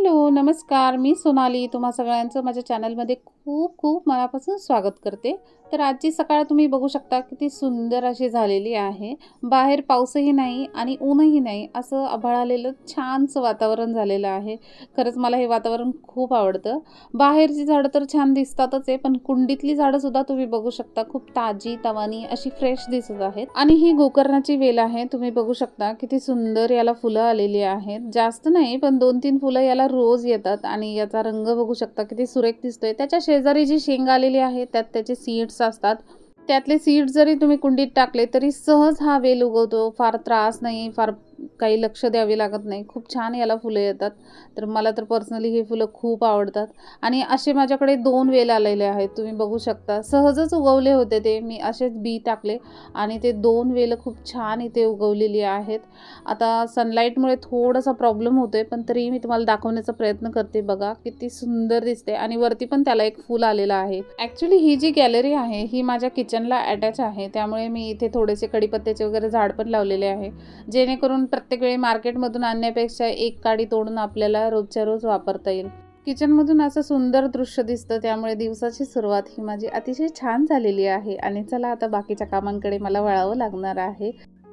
Hello नमस्कार. मी सोनाली. तुम्हा सगळ्यांचं माझ्या चॅनलमध्ये खूप खूप मनापासून स्वागत करते. तर आजची सकाळ तुम्ही बघू शकता किती सुंदर अशी झालेली आहे. बाहेर पाऊसही नाही आणि ऊनही नाही. असं आभाळ आलेलं छानसं वातावरण झालेलं आहे. खरंच मला हे वातावरण खूप आवडतं. बाहेरची झाडं तर छान दिसतातच आहे पण कुंडीतली झाडंसुद्धा तुम्ही बघू शकता. खूप ताजी तवानी अशी फ्रेश दिसत आहेत. आणि ही गोकर्णाची वेल आहे. तुम्ही बघू शकता किती सुंदर याला फुलं आलेली आहेत. जास्त नाही पण दोन तीन फुलं याला रोज येतात. आणि याचा रंग बघू शकता किती सुरेख दिसतोय. त्याच्या शेजारी जी शेंग आलेली आहे त्यात त्याचे सीड्स असतात. त्यातले सीड जरी तुम्ही कुंडीत टाकले तरी सहज हा वेल उगवतो. फार त्रास नाही फार काही लक्ष द्यावे लागत नाही. खूप छान याला फुलं येतात. तर मला तर पर्सनली ही फुलं खूप आवडतात. आणि असे माझ्याकडे दोन वेल आलेले आहेत. तुम्ही बघू शकता. सहजच उगवले होते ते. मी असेच बी टाकले. आणि ते दोन वेलं खूप छान इथे उगवलेली आहेत. आता सनलाईटमुळे थोडासा प्रॉब्लेम होतो आहे पण तरी मी तुम्हाला दाखवण्याचा प्रयत्न करते बघा. किती सुंदर दिसते. आणि वरती पण त्याला एक फूल आलेलं आहे. ॲक्च्युली ही जी गॅलरी आहे ही माझ्या किचनला अटॅच आहे. त्यामुळे मी इथे थोडेसे कडीपत्त्याचे वगैरे झाड पण लावलेले आहे. जेणेकरून प्रत्येक प्रत्येक वेळी मार्केटमधून आणण्यापेक्षा एक काडी तोडून आपल्याला रोजच्या रोज वापरता येईल. किचनमधून असं सुंदर दृश्य दिसतं त्यामुळे दिवसाची सुरुवात ही माझी अतिशय छान झालेली आहे आणि चला आता बाकीच्या कामांकडे मला वळावं लागणार आहे.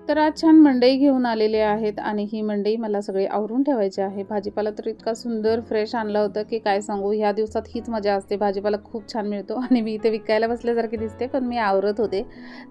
तर आज छान मंडई घेऊन आलेले आहेत आणि ही मंडई मला सगळी आवरून ठेवायची आहे. भाजीपाला तर इतका सुंदर फ्रेश आणला होता की काय सांगू ह्या दिवसात हीच मजा असते. भाजीपाला खूप छान मिळतो आणि मी इथे विकायला बसल्यासारखी दिसते पण मी आवरत होते.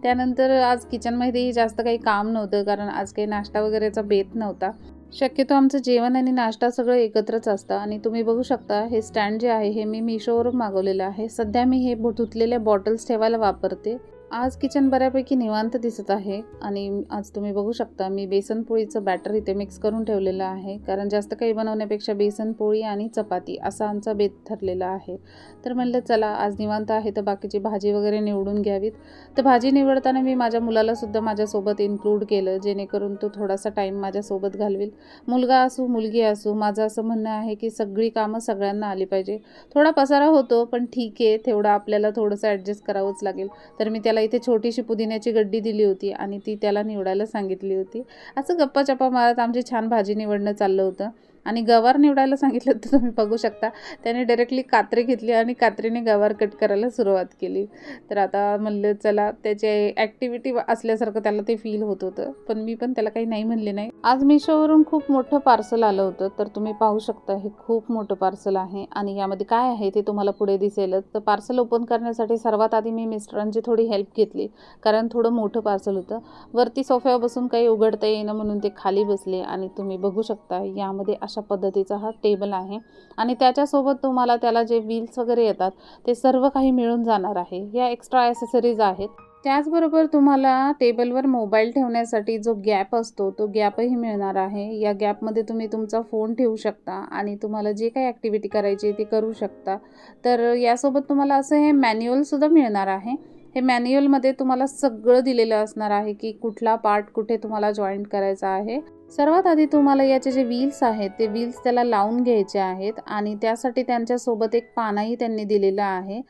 त्यानंतर आज किचनमध्येही जास्त काही काम नव्हतं कारण आज काही नाश्ता वगैरेचा बेत नव्हता. शक्यतो आमचं जेवण आणि नाश्ता सगळं एकत्रच असतं आणि तुम्ही बघू शकता हे स्टँड जे आहे हे मी मिशोवरून मागवलेलं आहे. सध्या मी हे धुतलेल्या बॉटल्स ठेवायला वापरते. आज किचन बऱ्यापैकी निवांत दिसत आहे आणि आज तुम्ही बघू शकता मी बेसन पोळीचं बॅटर इथे मिक्स करून ठेवलेलं आहे. कारण जास्त काही बनवण्यापेक्षा बेसन पोळी आणि चपाती असा आमचा बेत ठरलेला आहे. तर म्हणलं चला आज निवांत आहे तर बाकीची भाजी वगैरे निवडून घ्यावीत. तर भाजी निवडताना मी माझ्या मुलालासुद्धा माझ्यासोबत इन्क्लूड केलं जेणेकरून तो थोडासा टाईम माझ्यासोबत घालवेल. मुलगा असू मुलगी असू माझं असं म्हणणं आहे की सगळी कामं सगळ्यांना आली पाहिजे. थोडा पसारा होतो पण ठीक आहे तेवढा आपल्याला थोडंसं ॲडजस्ट करावंच लागेल. तर मी त्याला त्याला इथे छोटीशी पुदिन्याची गड्डी दिली होती आणि ती त्याला निवडायला सांगितली होती. असं गप्पा चप्पा मारत आमची छान भाजी निवडणं चाललं होतं. आणि गवार निवडायला सांगितलं तर तुम्ही बघू शकता. त्याने डायरेक्टली कात्री घेतली आणि कात्रीने गवार कट करायला सुरुवात केली. तर आता म्हणलं चला त्याचे ॲक्टिव्हिटी असल्यासारखं त्याला ते फील होत होतं. पण मी पण त्याला काही नाही म्हणले नाही. आज मिशोवरून खूप मोठं पार्सल आलं होतं. तर तुम्ही पाहू शकता हे खूप मोठं पार्सल आहे. आणि यामध्ये काय आहे ते तुम्हाला पुढे दिसेलच. तर पार्सल ओपन करण्यासाठी सर्वात आधी मी मिस्टरांची थोडी हेल्प घेतली. कारण थोडं मोठं पार्सल होतं. वरती सोफ्यावर बसून काही उघडता येईना म्हणून ते खाली बसले. आणि तुम्ही बघू शकता यामध्ये अशा अशा पद्धतीचा हा टेबल आहे. आणि त्याच्यासोबत तुम्हाला त्याला जे व्हील्स वगैरे येतात ते सर्व काही मिळून जाणार आहे. या एक्स्ट्रा ॲसेसरीज आहेत. त्याचबरोबर तुम्हाला टेबलवर मोबाईल ठेवण्यासाठी जो गॅप असतो तो गॅपही मिळणार आहे. या गॅपमध्ये तुम्ही तुमचा फोन ठेवू शकता आणि तुम्हाला जे काही ॲक्टिव्हिटी करायची ते करू शकता. तर यासोबत तुम्हाला असं हे मॅन्युअलसुद्धा मिळणार आहे. हे मॅन्युअलमध्ये तुम्हाला सगळं दिलेलं असणार आहे की कुठला पार्ट कुठे तुम्हाला जॉईंट करायचा आहे. सर्वात आधी तुम्हाला याचे जे व्हील्स आहेत ते व्हील्स त्याला लावून घ्यायचे आहेत आणि त्यासाठी त्यांच्यासोबत एक पानाही त्यांनी दिलेला आहे.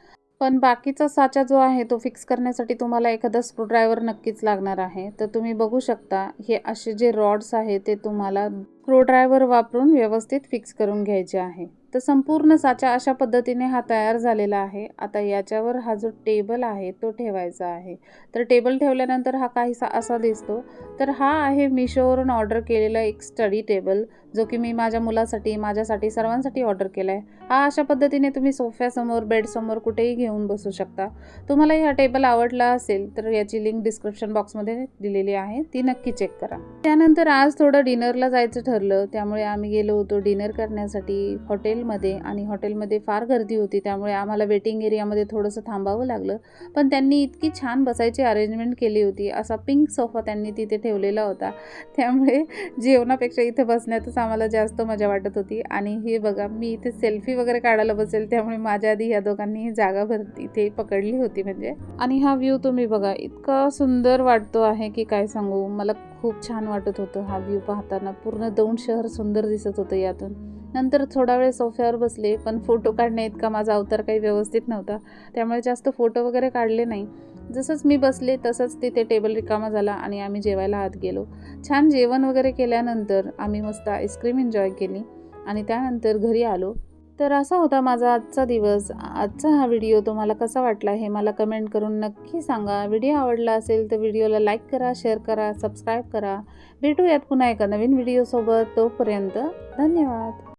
पण बाकीचा साचा जो आहे तो फिक्स करण्यासाठी तुम्हाला एखादा स्क्रूड्रायव्हर नक्कीच लागणार आहे. तर तुम्ही बघू शकता हे असे जे रॉड्स आहेत ते तुम्हाला स्क्रूड्रायव्हर वापरून व्यवस्थित फिक्स करून घ्यायचे आहे. तर संपूर्ण साचा अशा पद्धतीने हा तयार झालेला आहे. आता याच्यावर हा जो टेबल आहे तो ठेवायचा आहे. तर टेबल ठेवल्यानंतर हा काहीसा असा दिसतो. तर हा आहे मिशोवरून ऑर्डर केलेला एक स्टडी टेबल जो की मी माझ्या मुलासाठी माझ्यासाठी सर्वांसाठी ऑर्डर केला आहे हा अशा पद्धतीने तुम्ही सोफ्यासमोर बेडसमोर कुठेही घेऊन बसू शकता. तुम्हाला हा टेबल आवडला असेल तर याची लिंक डिस्क्रिप्शन बॉक्समध्ये दिलेली आहे. ती नक्की चेक करा. त्यानंतर आज थोडं डिनरला जायचं ठरलं. त्यामुळे आम्ही गेलो होतो डिनर करण्यासाठी हॉटेल हॉटेलमध्ये आणि हॉटेलमध्ये फार गर्दी होती त्यामुळे आम्हाला वेटिंग एरियामध्ये थोडंसं थांबावं लागलं. पण त्यांनी इतकी छान बसायची अरेंजमेंट केली होती असा पिंक सोफा त्यांनी तिथे ठेवलेला होता. त्यामुळे जेवणापेक्षा इथे बसण्यातच आम्हाला जास्त मजा वाटत होती. आणि हे बघा मी इथे सेल्फी वगैरे काढायला बसेल त्यामुळे माझ्या आधी ह्या दोघांनी जागा भर इथे पकडली होती म्हणजे. आणि हा व्ह्यू तुम्ही बघा इतका सुंदर वाटतो आहे की काय सांगू. मला खूप छान वाटत होतं हा व्ह्यू पाहताना. पूर्ण दौंड शहर सुंदर दिसत होतं यातून. नंतर थोडा वेळ सोफ्यावर बसले पण फोटो काढण्या इतका माझा अवतार काही व्यवस्थित नव्हता. त्यामुळे जास्त फोटो वगैरे काढले नाही. जसंच मी बसले तसंच तिथे टेबल रिकामा झाला आणि आम्ही जेवायला आत गेलो. छान जेवण वगैरे केल्यानंतर आम्ही मस्त आईस्क्रीम एन्जॉय केली आणि त्यानंतर घरी आलो. तर असा होता माझा आजचा दिवस. आजचा हा व्हिडिओ तुम्हाला कसा वाटला हे मला कमेंट करून नक्की सांगा. व्हिडिओ आवडला असेल तर व्हिडिओला लाईक करा शेअर करा सबस्क्राईब करा. भेटूयात पुन्हा एका नवीन व्हिडिओसोबत. तोपर्यंत धन्यवाद.